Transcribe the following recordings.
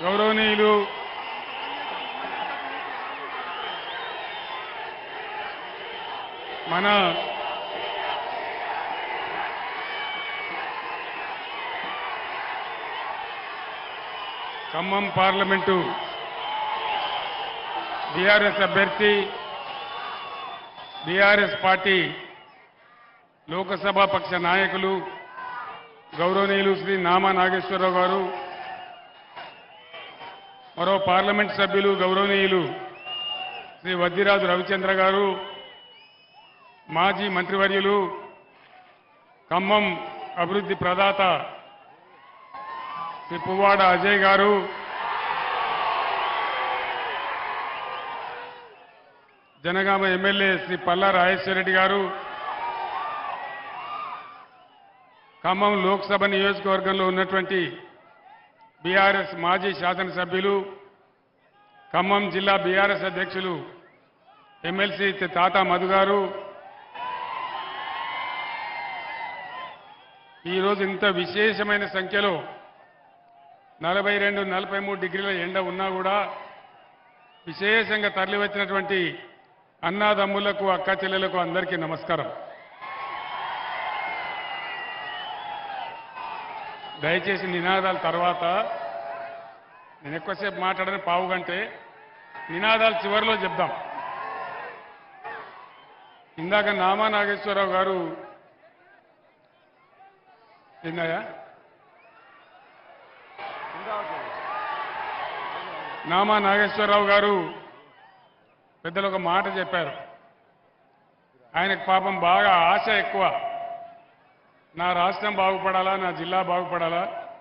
గౌరవనీయులు మన Khammam parliament BRS అభ్యర్థి బీఆర్ఎస్ పార్టీ లోకసభ పక్ష నాయకులు గౌరవనీయులు శ్రీ నామా నాగేశ్వరరావు గారు మరో పార్లమెంట్ సభ్యులు గౌరవనీయులు శ్రీ వద్దిరాజు రవిచంద్ర గారు మాజీ మంత్రివర్యులు ఖమ్మం అభివృద్ధి ప్రదాత శ్రీ పువ్వాడ అజయ్ గారు జనగామ ఎమ్మెల్యే శ్రీ పల్లా రాజేశ్వరరెడ్డి గారు ఖమ్మం లోక్సభ నియోజకవర్గంలో ఉన్నటువంటి బీఆర్ఎస్ మాజీ శాసనసభ్యులు ఖమ్మం జిల్లా బీఆర్ఎస్ అధ్యక్షులు ఎమ్మెల్సీ తాత మధు గారు. ఈరోజు ఇంత విశేషమైన సంఖ్యలో నలభై రెండు నలభై మూడు డిగ్రీల ఎండ ఉన్నా కూడా విశేషంగా తరలివచ్చినటువంటి అన్నాదమ్ములకు అక్క చెల్లెలకు అందరికీ నమస్కారం. దయచేసి నినాదాల తర్వాత నేను ఎక్కువసేపు మాట్లాడని పావు గంటే నినాదాలు చివరిలో చెప్దాం. ఇందాక నామా నాగేశ్వరరావు గారు ఏందయ్యా నామా నాగేశ్వరరావు గారు పెద్దలు ఒక మాట చెప్పారు. ఆయనకు పాపం బాగా ఆశ ఎక్కువ. నా రాష్ట్రం బాగుపడాలా నా జిల్లా బాగుపడాలా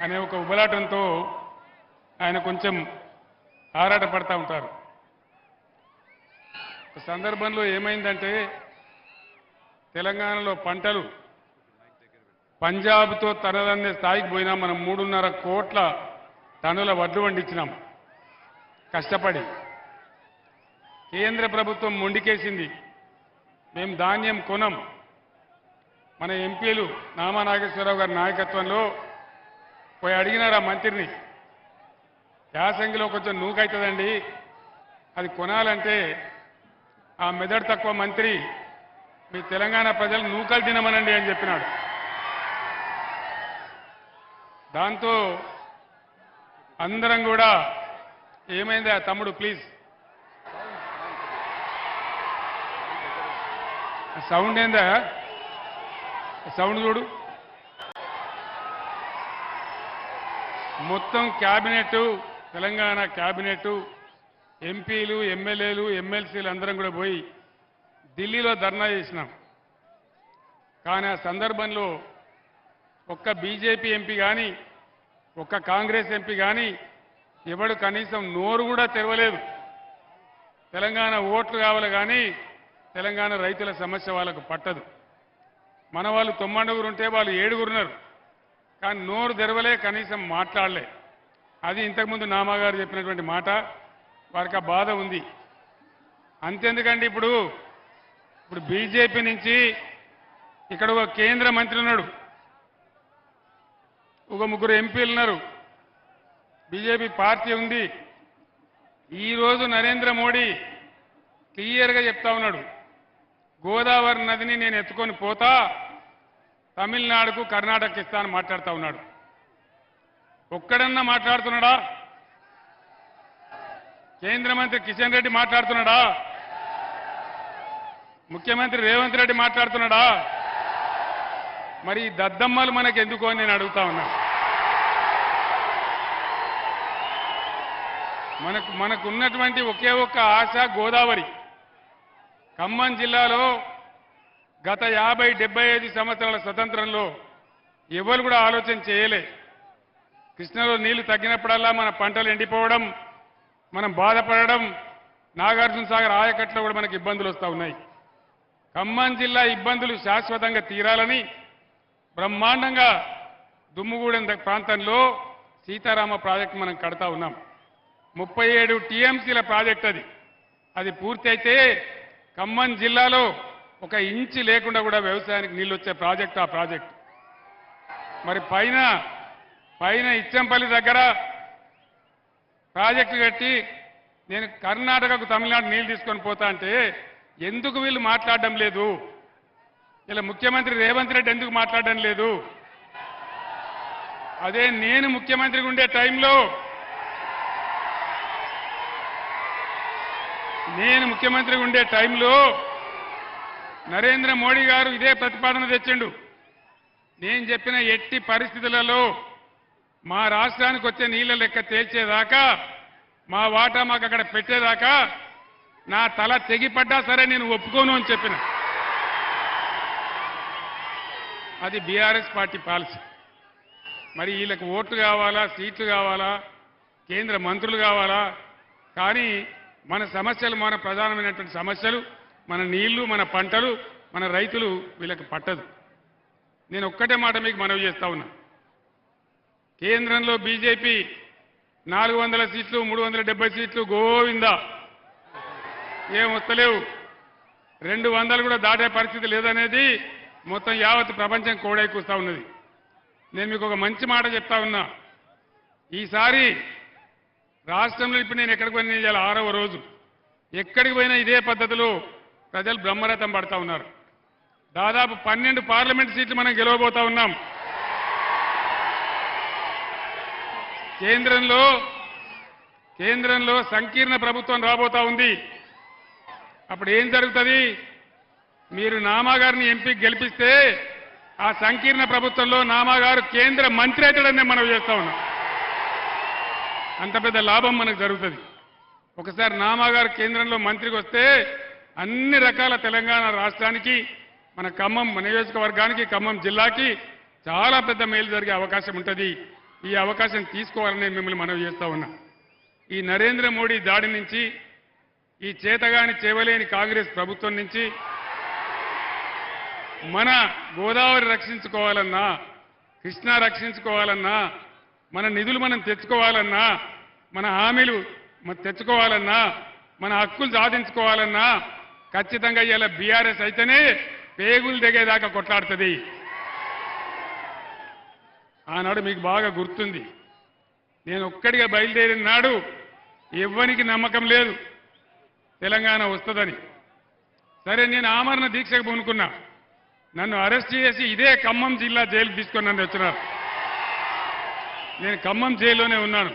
అనే ఒక ఉబలాటంతో ఆయన కొంచెం ఆరాటపడతా ఉంటారు. సందర్భంలో ఏమైందంటే తెలంగాణలో పంటలు పంజాబ్తో తనదన్నే స్థాయికి పోయినా మనం మూడున్నర కోట్ల టన్నుల వడ్లు వండించినాం కష్టపడి. కేంద్ర ప్రభుత్వం మొండికేసింది. మేము ధాన్యం కొనం. మన ఎంపీలు నామా నాగేశ్వరరావు గారి నాయకత్వంలో పోయి అడిగినారు ఆ మంత్రిని? యాసంగిలో కొంచెం నూకైతుందండి. అది కొనాలంటే ఆ మెదడు తక్కువ మంత్రి మీ తెలంగాణ ప్రజలు నూకలు తినమనండి అని చెప్పినాడు. దాంతో అందరం కూడా ఏమైందా తమ్ముడు ప్లీజ్? సౌండ్ ఏందా? సౌండ్ చూడు. మొత్తం క్యాబినెట్ తెలంగాణ క్యాబినెట్ ఎంపీలు ఎమ్మెల్యేలు ఎమ్మెల్సీలు అందరం కూడా పోయి ఢిల్లీలో ధర్నా చేసినాం. కానీ ఆ సందర్భంలో ఒక్క బీజేపీ ఎంపీ కానీ ఒక్క కాంగ్రెస్ ఎంపీ కానీ ఎవడు కనీసం నోరు కూడా తెరవలేదు. తెలంగాణ ఓట్లు కావాలి కానీ తెలంగాణ రైతుల సమస్య వాళ్ళకు పట్టదు. మన వాళ్ళు తొమ్మండుగురు ఉంటే వాళ్ళు ఏడుగురున్నారు. కానీ నోరు తెరవలే కనీసం మాట్లాడలే. అది ఇంతకుముందు నామాగారు చెప్పినటువంటి మాట. వారికి ఆ బాధ ఉంది. అంతెందుకండి ఇప్పుడు? ఇప్పుడు బీజేపీ నుంచి ఇక్కడ ఒక కేంద్ర మంత్రి ఉన్నాడు. ఒక ముగ్గురు ఎంపీలు ఉన్నారు. బీజేపీ పార్టీ ఉంది. ఈరోజు నరేంద్ర మోడీ క్లియర్గా చెప్తా ఉన్నాడు. గోదావరి నదిని నేను ఎత్తుకొని పోతా తమిళనాడుకు కర్ణాటక ఇస్తాను మాట్లాడుతూ ఉన్నాడు. ఒక్కడన్నా మాట్లాడుతున్నాడా? కేంద్ర మంత్రి కిషన్ రెడ్డి మాట్లాడుతున్నాడా? ముఖ్యమంత్రి రేవంత్ రెడ్డి మాట్లాడుతున్నాడా? మరి ఈ దద్దమ్మలు మనకు ఎందుకు అని నేను అడుగుతా ఉన్నా. మనకు మనకు ఉన్నటువంటి ఒకే ఒక్క ఆశ గోదావరి. ఖమ్మం జిల్లాలో గత యాభై డెబ్బై ఐదు సంవత్సరాల స్వతంత్రంలో ఎవరు కూడా ఆలోచన చేయలే. కృష్ణలో నీళ్ళు తగ్గినప్పుడల్లా మన పంటలు ఎండిపోవడం మనం బాధపడడం నాగార్జున సాగర్ ఆయకట్లో కూడా మనకి ఇబ్బందులు వస్తూ ఉన్నాయి. ఖమ్మం జిల్లా ఇబ్బందులు శాశ్వతంగా తీరాలని బ్రహ్మాండంగా దుమ్ముగూడెం ప్రాంతంలో సీతారామ ప్రాజెక్టు మనం కడతా ఉన్నాం. ముప్పై ఏడు టీఎంసీల ప్రాజెక్ట్ అది. అది పూర్తి అయితే ఖమ్మం జిల్లాలో ఒక ఇంచి లేకుండా కూడా వ్యవసాయానికి నీళ్ళు వచ్చే ప్రాజెక్ట్ ఆ ప్రాజెక్ట్. మరి పైన పైన ఇచ్చంపల్లి దగ్గర ప్రాజెక్టు కట్టి నేను కర్ణాటకకు తమిళనాడు నీళ్ళు తీసుకొని పోతా అంటే ఎందుకు వీళ్ళు మాట్లాడడం లేదు? ఇలా ముఖ్యమంత్రి రేవంత్ రెడ్డి ఎందుకు మాట్లాడడం లేదు? అదే నేను ముఖ్యమంత్రిగా ఉండే టైంలో నేను ముఖ్యమంత్రిగా ఉండే టైంలో నరేంద్ర మోడీ గారు ఇదే ప్రతిపాదన తెచ్చిండు. నేను చెప్పిన ఎట్టి పరిస్థితులలో మా రాష్ట్రానికి వచ్చే నీళ్ళ లెక్క తేల్చేదాకా మా వాటా మాకు అక్కడ పెట్టేదాకా నా తల తెగిపడ్డా సరే నేను ఒప్పుకోను అని చెప్పిన. అది బీఆర్ఎస్ పార్టీ పాలసీ. మరి వీళ్ళకి ఓట్లు కావాలా సీట్లు కావాలా కేంద్ర మంత్రులు కావాలా? కానీ మన సమస్యలు మన ప్రధానమైనటువంటి సమస్యలు మన నీళ్ళు మన పంటలు మన రైతులు వీళ్ళకి పట్టదు. నేను ఒక్కటే మాట మీకు మనవి చేస్తా ఉన్నా. కేంద్రంలో బీజేపీ నాలుగు వందల సీట్లు మూడు వందల డెబ్బై సీట్లు గోవిందా. ఏం వస్తలేవు. రెండు వందలు కూడా దాటే పరిస్థితి లేదనేది మొత్తం యావత్ ప్రపంచం కోడై కూస్తా ఉన్నది. నేను మీకు ఒక మంచి మాట చెప్తా ఉన్నా. ఈసారి రాష్ట్రంలో ఇప్పుడు నేను ఎక్కడికి పోయినా ఆరవ రోజు. ఎక్కడికి పోయినా ఇదే పద్ధతిలో ప్రజలు బ్రహ్మరథం పడతా ఉన్నారు. దాదాపు పన్నెండు పార్లమెంట్ సీట్లు మనం గెలవబోతా ఉన్నాం. కేంద్రంలో కేంద్రంలో సంకీర్ణ ప్రభుత్వం రాబోతా ఉంది. అప్పుడు ఏం జరుగుతుంది? మీరు నామాగారిని ఎంపీ గెలిపిస్తే ఆ సంకీర్ణ ప్రభుత్వంలో నామాగారు కేంద్ర మంత్రి అవుతాడని మనం చేస్తా ఉన్నాం. అంత పెద్ద లాభం మనకు జరుగుతుంది. ఒకసారి నామాగారు కేంద్రంలో మంత్రికి వస్తే అన్ని రకాల తెలంగాణ రాష్ట్రానికి మన ఖమ్మం నియోజకవర్గానికి ఖమ్మం జిల్లాకి చాలా పెద్ద మేలు జరిగే అవకాశం ఉంటుంది. ఈ అవకాశం తీసుకోవాలని మిమ్మల్ని మనవి చేస్తా ఉన్నా. ఈ నరేంద్ర మోడీ దాడి నుంచి ఈ చేతగాని చేవలేని కాంగ్రెస్ ప్రభుత్వం నుంచి మన గోదావరి రక్షించుకోవాలన్నా కృష్ణా రక్షించుకోవాలన్నా మన నిధులు మనం తెచ్చుకోవాలన్నా మన హామీలు తెచ్చుకోవాలన్నా మన హక్కులు సాధించుకోవాలన్నా ఖచ్చితంగా ఇలా బీఆర్ఎస్ అయితేనే పేగులు దిగేదాకా కొట్లాడుతుంది. ఆనాడు మీకు బాగా గుర్తుంది. నేను ఒక్కడిగా బయలుదేరిన నాడు ఎవ్వనికి నమ్మకం లేదు. తెలంగాణ వస్తుందని. సరే నేను ఆమరణ దీక్షకు పూనుకున్నా. నన్ను అరెస్ట్ చేసి ఇదే ఖమ్మం జిల్లా జైలు తీసుకొని నన్ను వచ్చినారు. నేను ఖమ్మం జైల్లోనే ఉన్నాను.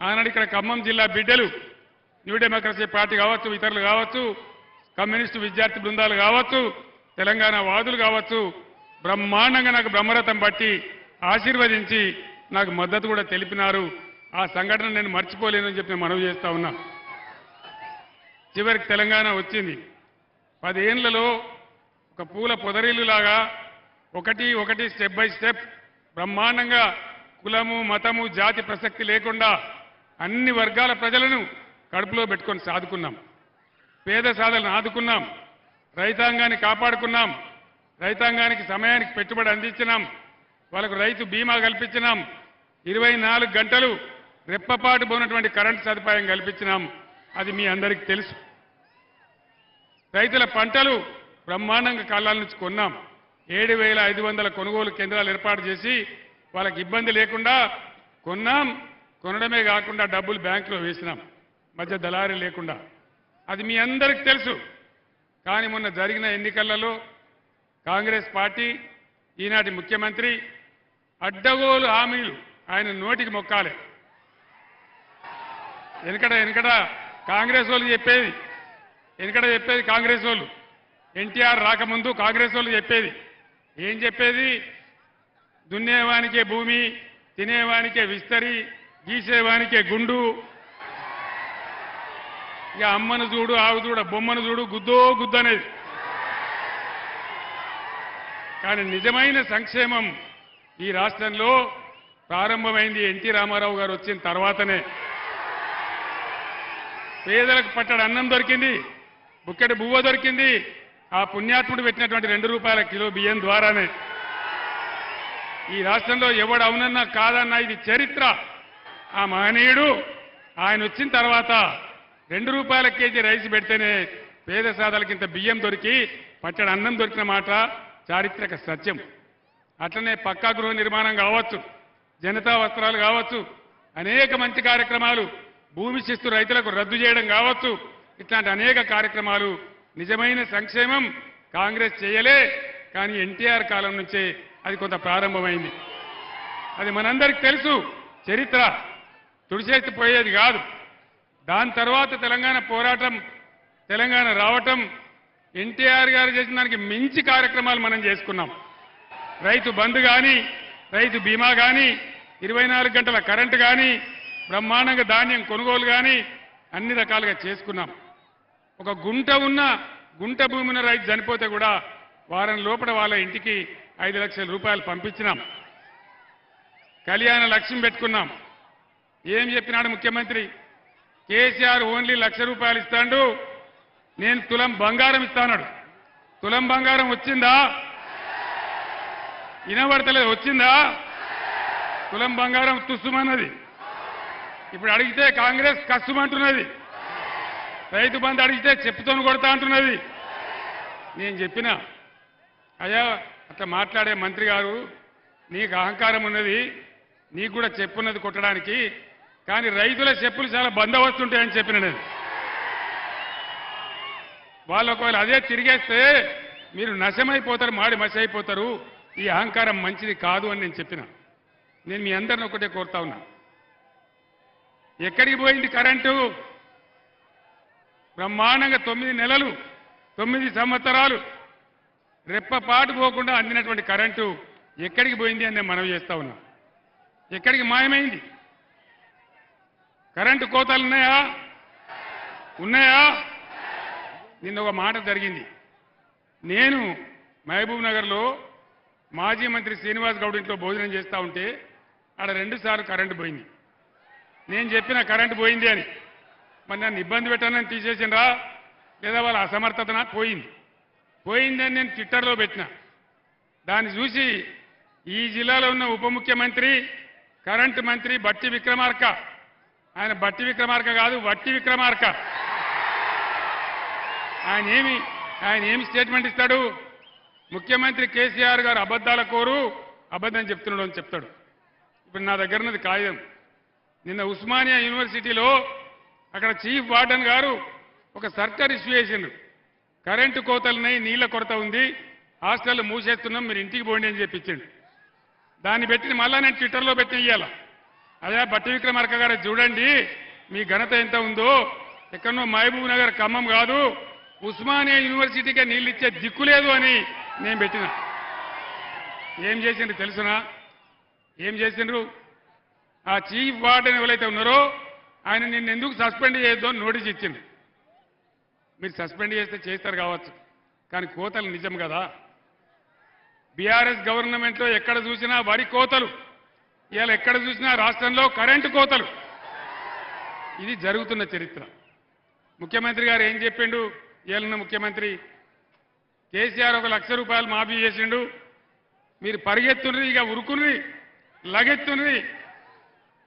ఆనాడు ఇక్కడ ఖమ్మం జిల్లా బిడ్డలు న్యూ డెమోక్రసీ పార్టీ కావచ్చు ఇతరులు కావచ్చు కమ్యూనిస్టు విద్యార్థి బృందాలు కావచ్చు తెలంగాణ వాదులు కావచ్చు బ్రహ్మాండంగా నాకు బ్రహ్మరథం పట్టి ఆశీర్వదించి నాకు మద్దతు కూడా తెలిపినారు. ఆ సంఘటన నేను మర్చిపోలేనని చెప్పి నేను మనవి చేస్తా ఉన్నా. చివరికి తెలంగాణ వచ్చింది. పదేళ్ళలో ఒక పూల పొదరిల్లులాగా ఒకటి ఒకటి స్టెప్ బై స్టెప్ బ్రహ్మాండంగా కులము మతము జాతి ప్రసక్తి లేకుండా అన్ని వర్గాల ప్రజలను కడుపులో పెట్టుకొని సాదుకున్నాం. పేద సాధలను ఆదుకున్నాం. రైతాంగాన్ని కాపాడుకున్నాం. రైతాంగానికి సమయానికి పెట్టుబడి అందించినాం. వాళ్ళకు రైతు బీమా కల్పించినాం. ఇరవై నాలుగు గంటలు రెప్పపాటు పోనటువంటి కరెంటు సదుపాయం కల్పించినాం. అది మీ అందరికీ తెలుసు. రైతుల పంటలు బ్రహ్మాండంగా కాలాల నుంచి కొన్నాం. ఏడు వేల ఐదు వందల కొనుగోలు కేంద్రాలు ఏర్పాటు చేసి వాళ్ళకి ఇబ్బంది లేకుండా కొన్నాం. కొనడమే కాకుండా డబ్బులు బ్యాంకులో వేసినాం. మధ్య దళారీ లేకుండా. అది మీ అందరికీ తెలుసు. కానీ మొన్న జరిగిన ఎన్నికలలో కాంగ్రెస్ పార్టీ ఈనాటి ముఖ్యమంత్రి అడ్డగోలు హామీలు ఆయన నోటికి మొక్కాలి. వెనకడ వెనకడ కాంగ్రెస్ వాళ్ళు చెప్పేది. వెనకడ చెప్పేది కాంగ్రెస్ వాళ్ళు. ఎన్టీఆర్ రాకముందు కాంగ్రెస్ వాళ్ళు చెప్పేది. ఏం చెప్పేది? దున్నేవానికే భూమి తినేవానికే విస్తరి గీసేవానికే గుండు ఇక అమ్మను చూడు ఆవు చూడ బొమ్మను చూడు గుద్దో గుద్దు అనేది. కానీ నిజమైన సంక్షేమం ఈ రాష్ట్రంలో ప్రారంభమైంది ఎన్టీ రామారావు గారు వచ్చిన తర్వాతనే. పేదలకు పట్టడు అన్నం దొరికింది బుక్కెడు బువ్వ దొరికింది ఆ పుణ్యాత్ముడు పెట్టినటువంటి రెండు రూపాయల కిలో బియ్యం ద్వారానే. ఈ రాష్ట్రంలో ఎవడు అవునన్నా కాదన్నా ఇది చరిత్ర. ఆ మహనీయుడు ఆయన వచ్చిన తర్వాత రెండు రూపాయల కేజీ రైస్ పెడితేనే పేద సాదాలకి ఇంత బియ్యం దొరికి పచ్చడి అన్నం దొరికిన మాట చారిత్రక సత్యం. అట్లనే పక్కా గృహ నిర్మాణం కావచ్చు జనతా వస్త్రాలు కావచ్చు అనేక మంచి కార్యక్రమాలు భూమి శిస్తు రైతులకు రద్దు చేయడం కావచ్చు. ఇట్లాంటి అనేక కార్యక్రమాలు నిజమైన సంక్షేమం కాంగ్రెస్ చేయలే కానీ ఎన్టీఆర్ కాలం నుంచే అది కొంత ప్రారంభమైంది. అది మనందరికి తెలుసు చరిత్ర తుడిచేసి పోయేది కాదు. దాని తర్వాత తెలంగాణ పోరాటం తెలంగాణ రావటం ఎన్టీఆర్ గారు చేసిన దానికి మించి కార్యక్రమాలు మనం చేసుకున్నాం. రైతు బంధు కానీ రైతు బీమా కానీ ఇరవై నాలుగు గంటల కరెంటు కానీ బ్రహ్మాండంగా ధాన్యం కొనుగోలు కానీ అన్ని రకాలుగా చేసుకున్నాం. ఒక గుంట ఉన్న గుంట భూమిన రైతు చనిపోతే కూడా వారం లోపల వాళ్ళ ఇంటికి ఐదు లక్షల రూపాయలు పంపించినాం. కళ్యాణ లక్ష్యం పెట్టుకున్నాం. ఏం చెప్పినాడు ముఖ్యమంత్రి? కేసీఆర్ ఓన్లీ లక్ష రూపాయలు ఇస్తాడు. నేను తులం బంగారం ఇస్తానడు. తులం బంగారం వచ్చిందా? వినబడతలేదు. వచ్చిందా? తులం బంగారం తుస్సుమన్నది. ఇప్పుడు అడిగితే కాంగ్రెస్ కష్టమంటున్నది రైతు బంధు అడిగితే చెప్పుతోని కొడతా అంటున్నది. నేను చెప్పిన అయ్యా అట్లా మాట్లాడే మంత్రి గారు నీకు అహంకారం ఉన్నది నీకు కూడా చెప్పున్నది కొట్టడానికి కానీ రైతుల చెప్పులు చాలా బందోబస్తుంటాయని చెప్పిన నేను. వాళ్ళు ఒకవేళ అదే తిరిగేస్తే మీరు నశమైపోతారు మాడి మసి అయిపోతారు ఈ అహంకారం మంచిది కాదు అని నేను చెప్పిన. నేను మీ అందరిని ఒకటే కోరుతా ఉన్నా. ఎక్కడికి పోయింది కరెంటు? బ్రహ్మాండంగా తొమ్మిది నెలలు తొమ్మిది సంవత్సరాలు రెప్పపాటు పోకుండా అందినటువంటి కరెంటు ఎక్కడికి పోయింది అని నేను మనవి చేస్తా ఉన్నా. ఎక్కడికి మాయమైంది? కరెంటు కోతలు ఉన్నాయా ఉన్నాయా? నిన్న ఒక మాట జరిగింది. నేను మహబూబ్ నగర్లో మాజీ మంత్రి శ్రీనివాస్ గౌడ్ ఇంట్లో భోజనం చేస్తూ ఉంటే ఆడ రెండు సార్లు కరెంటు పోయింది. నేను చెప్పిన కరెంటు పోయింది అని. మరి నన్ను ఇబ్బంది పెట్టానని తీసేసిండ్రా? లేదా వాళ్ళ అసమర్థతన? పోయింది. పోయిందని నేను ట్విట్టర్లో పెట్టిన. దాన్ని చూసి ఈ జిల్లాలో ఉన్న ఉప ముఖ్యమంత్రి కరెంటు మంత్రి బట్టి విక్రమార్క ఆయన బట్టి విక్రమార్క కాదు వట్టి విక్రమార్క. ఆయన ఏమి ఆయన ఏమి స్టేట్మెంట్ ఇస్తాడు? ముఖ్యమంత్రి కేసీఆర్ గారు అబద్ధాల కోరు అబద్ధం చెప్తున్నాడు అని చెప్తాడు. ఇప్పుడు నా దగ్గర ఉన్నది కాగితం. నిన్న ఉస్మానియా యూనివర్సిటీలో అక్కడ చీఫ్ వార్డెన్ గారు ఒక సర్కార్ ఇష్యూ చేసిండ్రు. కరెంటు కోతలున్నాయి నీళ్ళ కొరత ఉంది హాస్టల్ మూసేస్తున్నాం మీరు ఇంటికి పోండి అని చెప్పించండి దాన్ని పెట్టి మళ్ళా నేను ట్విట్టర్లో పెట్టి ఇయ్యాలా. అదే బట్టి విక్రమార్క గారు చూడండి మీ ఘనత ఎంత ఉందో. ఎక్కడనో మహబూబ్ నగర్ ఖమ్మం కాదు ఉస్మానియా యూనివర్సిటీకే నీళ్ళు ఇచ్చే దిక్కు లేదు అని నేను పెట్టిన. ఏం చేసిండ్రు తెలుసునా? ఏం చేసిండ్రు? ఆ చీఫ్ వార్డెన్ ఎవరైతే ఉన్నారో ఆయన నిన్ను ఎందుకు సస్పెండ్ చేయొద్దు అని నోటీస్ ఇచ్చింది. మీరు సస్పెండ్ చేస్తే చేస్తారు కావచ్చు కానీ కోతలు నిజం కదా. బీఆర్ఎస్ గవర్నమెంట్లో ఎక్కడ చూసినా వరి కోతలు. ఇవాళ ఎక్కడ చూసినా రాష్ట్రంలో కరెంటు కోతలు. ఇది జరుగుతున్న చరిత్ర. ముఖ్యమంత్రి గారు ఏం చెప్పిండు? ఏళ్ళన్న ముఖ్యమంత్రి కేసీఆర్ ఒక లక్ష రూపాయలు మాఫీ చేసిండు. మీరు పరిగెత్తుండ్రి ఇక ఉరుకుని లగెత్తుండ్రి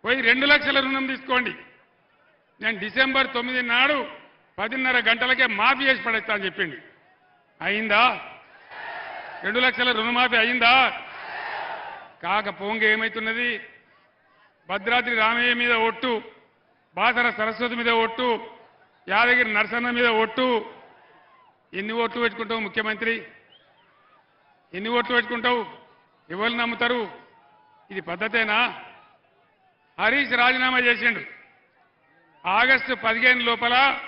పోయి రెండు లక్షల రుణం తీసుకోండి. నేను డిసెంబర్ తొమ్మిది నాడు పదిన్నర గంటలకే మాఫీ చేసి పడేస్తా అని చెప్పిండు. అయిందా? రెండు లక్షల రుణమాఫీ అయిందా? కాక కాకపోంగ ఏమైతున్నది? భద్రాద్రి రామయ్య మీద ఒట్టు బాసర సరస్వతి మీద ఒట్టు యాదగిరి నరసన్న మీద ఒట్టు. ఎన్ని ఓట్లు పెట్టుకుంటావు ముఖ్యమంత్రి? ఎన్ని ఓట్లు పెట్టుకుంటావు? ఎవరు నమ్ముతారు? ఇది పద్ధతేనా? హరీష్ రాజీనామా చేసిండు. ఆగస్టు పదిహేను లోపల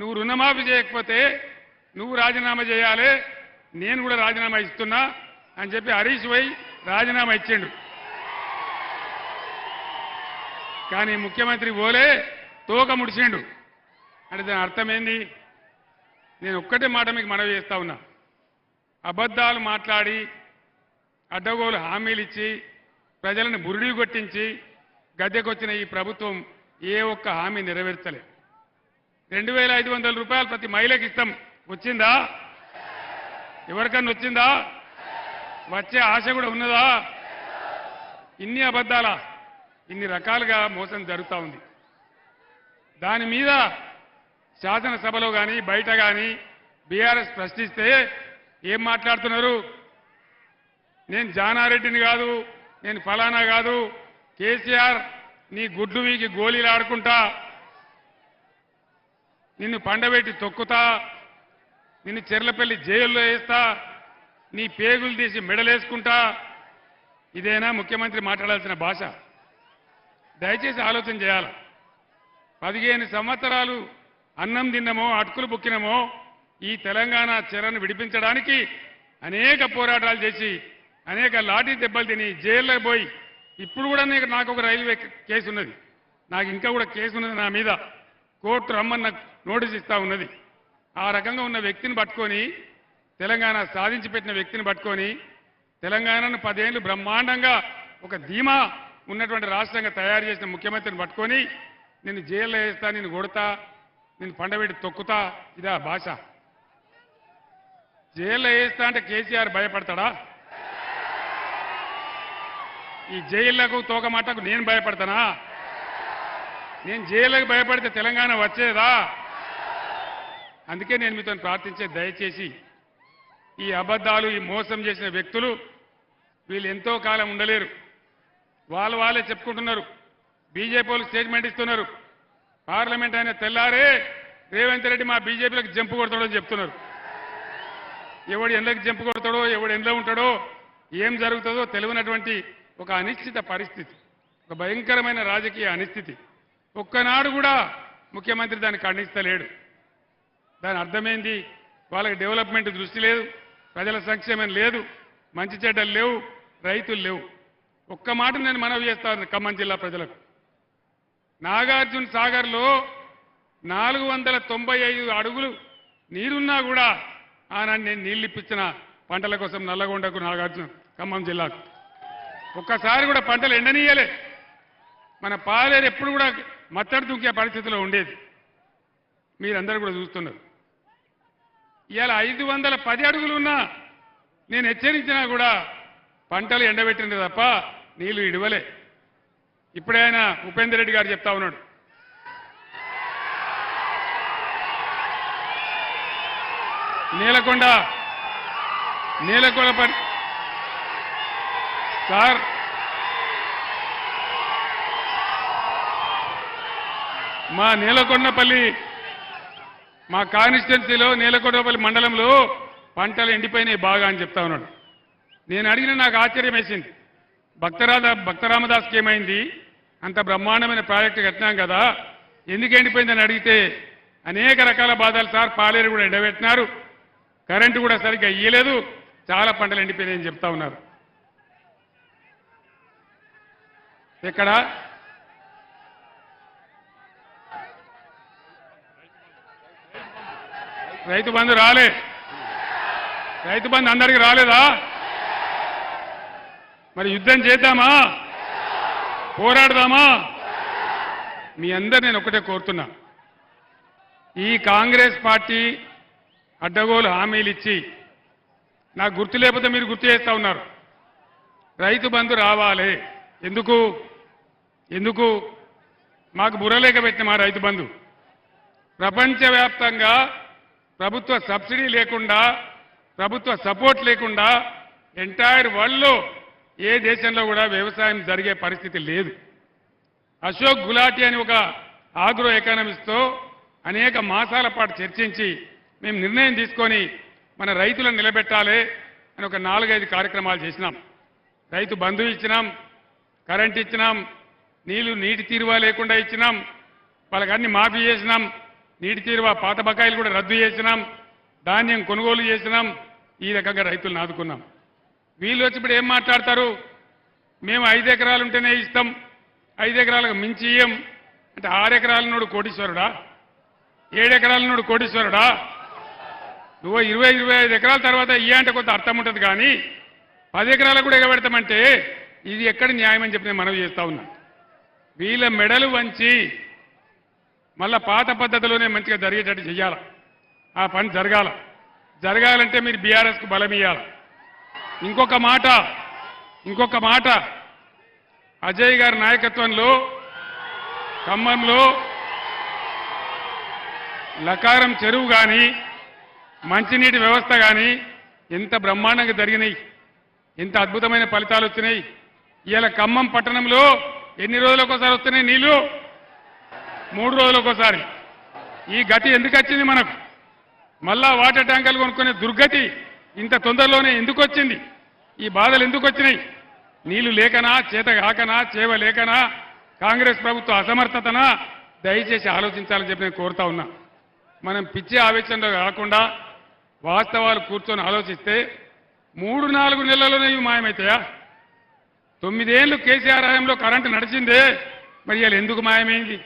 నువ్వు రుణమాఫీ చేయకపోతే నువ్వు రాజీనామా చేయాలి నేను కూడా రాజీనామా ఇస్తున్నా అని చెప్పి హరీష్ పోయి రాజీనామా ఇచ్చిండు. కానీ ముఖ్యమంత్రి పోలే తోక ముడిచిండు అంటే దాని అర్థమేంది? నేను ఒక్కటే మాట మీకు మనవి చేస్తా ఉన్నా. అబద్ధాలు మాట్లాడి అడ్డగోలు హామీలు ఇచ్చి ప్రజలను బురుడి కొట్టించి గద్దెకొచ్చిన ఈ ప్రభుత్వం ఏ ఒక్క హామీ నెరవేర్చలే. రెండు వేల ఐదు వందల రూపాయలు ప్రతి మహిళకి ఇస్తాం. వచ్చిందా? ఎవరికన్నా వచ్చిందా? వచ్చే ఆశ కూడా ఉన్నదా? ఇన్ని అబద్ధాలా? ఇన్ని రకాలుగా మోసం జరుగుతూ ఉంది. దాని మీద శాసనసభలో కానీ బయట కానీ బీఆర్ఎస్ ప్రశ్నిస్తే ఏం మాట్లాడుతున్నారు? నేను జానారెడ్డిని కాదు నేను ఫలానా కాదు కేసీఆర్ నీ గుడ్లు వీకి గోళీలు ఆడుకుంటా నిన్ను పండబెట్టి తొక్కుతా నిన్ను చెర్లపల్లి జైల్లో వేస్తా నీ పేగులు తీసి మెడలేసుకుంటా ఇదేనా ముఖ్యమంత్రి మాట్లాడాల్సిన భాష? దయచేసి ఆలోచన చేయాలి? పదిహేను సంవత్సరాలు అన్నం తిన్నమో అటుకులు బుక్కినమో ఈ తెలంగాణ చెరను విడిపించడానికి అనేక పోరాటాలు చేసి అనేక లాఠీ దెబ్బలు తిని జైల్లో పోయి ఇప్పుడు కూడా నీకు నాకు ఒక రైల్వే కేసు ఉన్నది. నాకు ఇంకా కూడా కేసు ఉన్నది నా మీద. కోర్టు రమ్మని నాకు నోటీస్ ఇస్తా ఉన్నది. ఆ రకంగా ఉన్న వ్యక్తిని పట్టుకొని తెలంగాణ సాధించి పెట్టిన వ్యక్తిని పట్టుకొని తెలంగాణను పదేళ్ళు బ్రహ్మాండంగా ఒక ధీమా ఉన్నటువంటి రాష్ట్రంగా తయారు చేసిన ముఖ్యమంత్రిని పట్టుకొని నేను జైల్లో వేస్తా నేను కొడతా నేను పండబెట్టి తొక్కుతా ఇదా భాష. జైల్లో వేస్తా అంటే కేసీఆర్ భయపడతాడా? ఈ జైళ్ళకు తోకమాటకు నేను భయపడతానా? నేను జైళ్ళకు భయపడితే తెలంగాణ వచ్చేదా? అందుకే నేను మీతో ప్రార్థించే దయచేసి ఈ అబద్ధాలు ఈ మోసం చేసిన వ్యక్తులు వీళ్ళు ఎంతో కాలం ఉండలేరు. వాళ్ళు వాళ్ళే చెప్పుకుంటున్నారు. బీజేపీ వాళ్ళు స్టేట్మెంట్ ఇస్తున్నారు. పార్లమెంట్ అయిన తెల్లారే రేవంత్ రెడ్డి మా బీజేపీలకు జంపు కొడతాడని చెప్తున్నారు. ఎవడు ఎందుకు జంపు కొడతాడో ఎవడు ఎందులో ఉంటాడో ఏం జరుగుతుందో తెలియనటువంటి ఒక అనిశ్చిత పరిస్థితి. ఒక భయంకరమైన రాజకీయ అనిస్థితి ఒక్కనాడు కూడా ముఖ్యమంత్రి దాన్ని ఖండిస్తలేడు. దాని అర్థమైంది? వాళ్ళకి డెవలప్మెంట్ దృష్టి లేదు. ప్రజల సంక్షేమం లేదు మంచి చెడ్డలు లేవు రైతులు లేవు. ఒక్క మాట నేను మనవి చేస్తాను ఖమ్మం జిల్లా ప్రజలకు. నాగార్జున సాగర్లో నాలుగు వందల తొంభై ఐదు అడుగులు నీరున్నా కూడా ఆనాడు నేను నీళ్ళు ఇప్పించిన పంటల కోసం నల్లగొండకు నాగార్జున ఖమ్మం జిల్లాకు. ఒక్కసారి కూడా పంటలు ఎండనీయలే. మన పాలేరు ఎప్పుడు కూడా మత్తడి దుంకే పరిస్థితిలో ఉండేది. మీరందరూ కూడా చూస్తున్నారు. ఇవాళ ఐదు వందల పది అడుగులున్నా నేను హెచ్చరించినా కూడా పంటలు ఎండబెట్టింది తప్ప నీళ్ళు ఇడవలే. ఇప్పుడే ఆయన ఉపేందర్ రెడ్డి గారు చెప్తా ఉన్నాడు. నీలకొండ నీలకొండ పని సార్ మా నీలకొండపల్లి మా కాన్స్టిట్యున్సీలో నీలకొండపల్లి మండలంలో పంటలు ఎండిపోయినాయి బాగా అని చెప్తా ఉన్నాడు. నేను అడిగిన నాకు ఆశ్చర్యం వేసింది. భక్తరాధ భక్తరామదాస్కి ఏమైంది? అంత బ్రహ్మాండమైన ప్రాజెక్టు కట్టినాం కదా ఎందుకు ఎండిపోయిందని అడిగితే అనేక రకాల బాధలు సార్ పాలేరు కూడా ఎండబెట్టినారు. కరెంటు కూడా సరిగ్గా ఇయ్యలేదు చాలా పంటలు ఎండిపోయినాయని చెప్తా ఉన్నారు. ఇక్కడ రైతు బంధు రాలే. రైతు బంధు అందరికీ రాలేదా? మరి యుద్ధం చేద్దామా? పోరాడదామా? మీ అందరు నేను ఒకటే కోరుతున్నా. ఈ కాంగ్రెస్ పార్టీ అడ్డగోలు హామీలు ఇచ్చి నాకు గుర్తు లేకపోతే మీరు గుర్తు చేస్తా ఉన్నారు. రైతు బంధు రావాలి. ఎందుకు? ఎందుకు? మాకు బుర్రలేక పెట్టిన మా రైతు బంధు. ప్రపంచవ్యాప్తంగా ప్రభుత్వ సబ్సిడీ లేకుండా ప్రభుత్వ సపోర్ట్ లేకుండా ఎంటైర్ వరల్డ్లో ఏ దేశంలో కూడా వ్యవసాయం జరిగే పరిస్థితి లేదు. అశోక్ గులాటి అని ఒక ఆగ్రో ఎకానమిస్ట్తో అనేక మాసాల పాటు చర్చించి మేము నిర్ణయం తీసుకొని మన రైతులను నిలబెట్టాలి అని ఒక నాలుగైదు కార్యక్రమాలు చేసినాం. రైతు బంధు ఇచ్చినాం కరెంట్ ఇచ్చినాం నీళ్ళు నీటి తీరువా లేకుండా ఇచ్చినాం వాళ్ళకి అన్ని మాఫీ చేసినాం. నీటి తీరువా పాత బకాయిలు కూడా రద్దు చేసినాం ధాన్యం కొనుగోలు చేసినాం ఈ రకంగా రైతులను ఆదుకున్నాం. వీళ్ళు వచ్చి ఇప్పుడు ఏం మాట్లాడతారు? మేము ఐదు ఎకరాలు ఉంటేనే ఇస్తాం ఐదు ఎకరాలకు మించి ఇయ్యం. అంటే ఆరు ఎకరాల నోడు కోటీశ్వరుడా? ఏడు ఎకరాల నోడు కోటీశ్వరుడా? నువ్వు ఇరవై ఇరవై ఐదు ఎకరాల తర్వాత ఇయ్య అంటే కొంత అర్థం ఉంటుంది కానీ పది ఎకరాలకు కూడా ఎగబెడతామంటే ఇది ఎక్కడ న్యాయం అని చెప్పి నేను మనవి చేస్తా ఉన్నా. వీళ్ళ మెడలు వంచి మళ్ళా పాత పద్ధతిలోనే మంచిగా జరిగేటట్టు చేయాలి ఆ పని జరగాల. జరగాలంటే మీరు బీఆర్ఎస్కు బలం ఇవ్వాలి ఇంకొక మాట ఇంకొక మాట. అజయ్ గారి నాయకత్వంలో ఖమ్మంలో లకారం చెరువు కానీ మంచినీటి వ్యవస్థ కానీ ఎంత బ్రహ్మాండంగా జరిగినాయి ఎంత అద్భుతమైన ఫలితాలు వచ్చినాయి. ఇవాళ ఖమ్మం పట్టణంలో ఎన్ని రోజులకోసారి వస్తున్నాయి నీళ్ళు? మూడు రోజులకు ఒకసారి ఈ గతి ఎందుకు వచ్చింది మనకు? మళ్ళా వాటర్ ట్యాంకర్లు కొనుక్కునే దుర్గతి ఇంత తొందరలోనే ఎందుకు వచ్చింది? ఈ బాధలు ఎందుకు వచ్చినాయి? నీళ్ళు లేకనా చేత కాకనా చేవ లేకనా? కాంగ్రెస్ ప్రభుత్వ అసమర్థతనా? దయచేసి ఆలోచించాలని చెప్పి నేను కోరుతా ఉన్నా. మనం పిచ్చి ఆవేశంలో కాకుండా వాస్తవాలు కూర్చొని ఆలోచిస్తే మూడు నాలుగు నెలల్లోనే ఇవి మాయమవుతాయా తొమ్మిదేళ్ళు కేసీఆర్ హయాంలో కరెంటు నడిచిందే మరి ఇవాళ ఎందుకు మాయమైంది?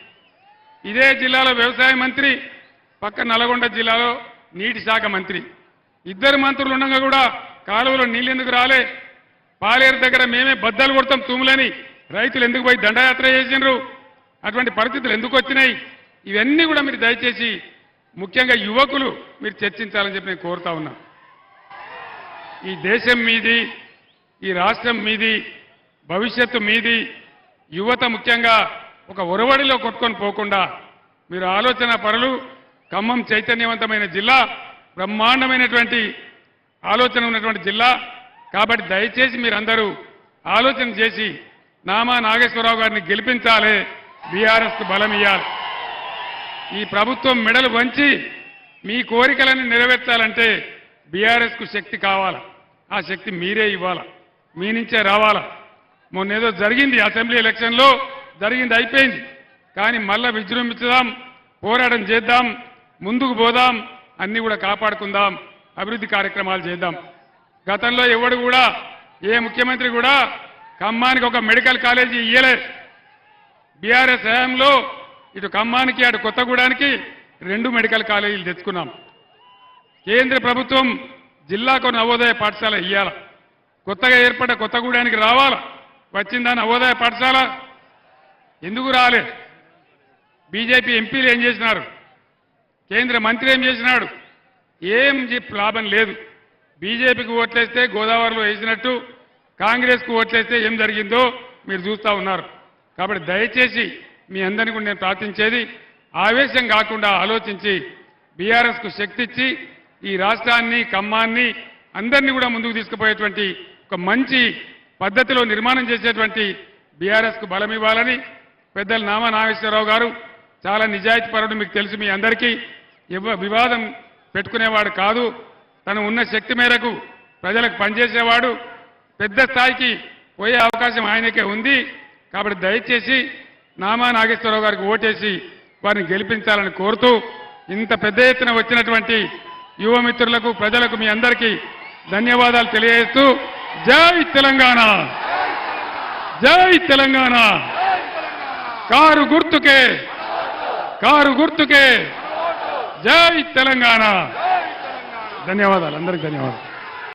ఇదే జిల్లాలో వ్యవసాయ మంత్రి పక్క నల్గొండ జిల్లాలో నీటి శాఖ మంత్రి. ఇద్దరు మంత్రులు ఉండగా కూడా కాలువలో నీళ్ళు ఎందుకు రాలే? పాలేరు దగ్గర మేమే బద్దలు కొడతాం తుములని. రైతులు ఎందుకు పోయి దండయాత్ర చేసినారు అటువంటి పరిస్థితులు ఎందుకు వచ్చినాయి? ఇవన్నీ కూడా మీరు దయచేసి ముఖ్యంగా యువకులు మీరు చర్చించాలని చెప్పి నేను కోరుతా ఉన్నా. ఈ దేశం మీది ఈ రాష్ట్రం మీది భవిష్యత్తు మీది యువత ముఖ్యంగా ఒక ఒరవడిలో కొట్టుకొని పోకుండా మీరు ఆలోచన పరులు ఖమ్మం చైతన్యవంతమైన జిల్లా బ్రహ్మాండమైనటువంటి ఆలోచన ఉన్నటువంటి జిల్లా. కాబట్టి దయచేసి మీరందరూ ఆలోచన చేసి నామా నాగేశ్వరరావు గారిని గెలిపించాలి. బీఆర్ఎస్కు బలం ఇవ్వాలి ఈ ప్రభుత్వం మెడలు వంచి మీ కోరికలను నెరవేర్చాలంటే బీఆర్ఎస్కు శక్తి కావాలి? ఆ శక్తి మీరే ఇవ్వాలా? మీ నుంచే రావాలా? మొన్న ఏదో జరిగింది అసెంబ్లీ ఎలక్షన్లో. జరిగింది అయిపోయింది. కానీ మళ్ళా విజృంభించుదాం పోరాటం చేద్దాం ముందుకు పోదాం అన్ని కూడా కాపాడుకుందాం అభివృద్ధి కార్యక్రమాలు చేద్దాం. గతంలో ఎవడు కూడా ఏ ముఖ్యమంత్రి కూడా ఖమ్మానికి ఒక మెడికల్ కాలేజీ ఇయ్యలేదు బీఆర్ఎస్ హయాంలో ఇటు ఖమ్మానికి అటు కొత్తగూడానికి రెండు మెడికల్ కాలేజీలు తెచ్చుకున్నాం. కేంద్ర ప్రభుత్వం జిల్లాకు నవోదయ పాఠశాల ఇయ్యాల. కొత్తగా ఏర్పడ్డ కొత్తగూడానికి రావాల. వచ్చిందా నవోదయ పాఠశాల? ఎందుకు రాలే? బీజేపీ ఎంపీలు ఏం చేసినారు? కేంద్ర మంత్రి ఏం చేసినాడు? ఏం చెప్పి లాభం లేదు. బీజేపీకి ఓట్లేస్తే గోదావరిలో వేసినట్టు కాంగ్రెస్కు ఓట్లేస్తే ఏం జరిగిందో మీరు చూస్తా ఉన్నారు. కాబట్టి దయచేసి మీ అందరినీ కూడా నేను ప్రార్థించేది ఆవేశం కాకుండా ఆలోచించి బీఆర్ఎస్కు శక్తి ఇచ్చి ఈ రాష్ట్రాన్ని ఖమ్మాన్ని అందరినీ కూడా ముందుకు తీసుకుపోయేటువంటి ఒక మంచి పద్ధతిలో నిర్మాణం చేసేటువంటి బీఆర్ఎస్కు బలం ఇవ్వాలని పెద్దలు నామా నాగేశ్వరరావు గారు చాలా నిజాయితీ పరుడు మీకు తెలుసు మీ అందరికీ. ఎవ- వివాదం పెట్టుకునేవాడు కాదు. తను ఉన్న శక్తి మేరకు ప్రజలకు పనిచేసేవాడు. పెద్ద స్థాయికి పోయే అవకాశం ఆయనకే ఉంది. కాబట్టి దయచేసి నామా నాగేశ్వరరావు గారికి ఓటేసి వారిని గెలిపించాలని కోరుతూ ఇంత పెద్ద ఎత్తున వచ్చినటువంటి యువమిత్రులకు ప్రజలకు మీ అందరికీ ధన్యవాదాలు తెలియజేస్తూ జై తెలంగాణ! జై తెలంగాణ! కారు గుర్తుకే. కారు గుర్తుకే. జై తెలంగాణ. ధన్యవాదాలు. అందరికి ధన్యవాదాలు.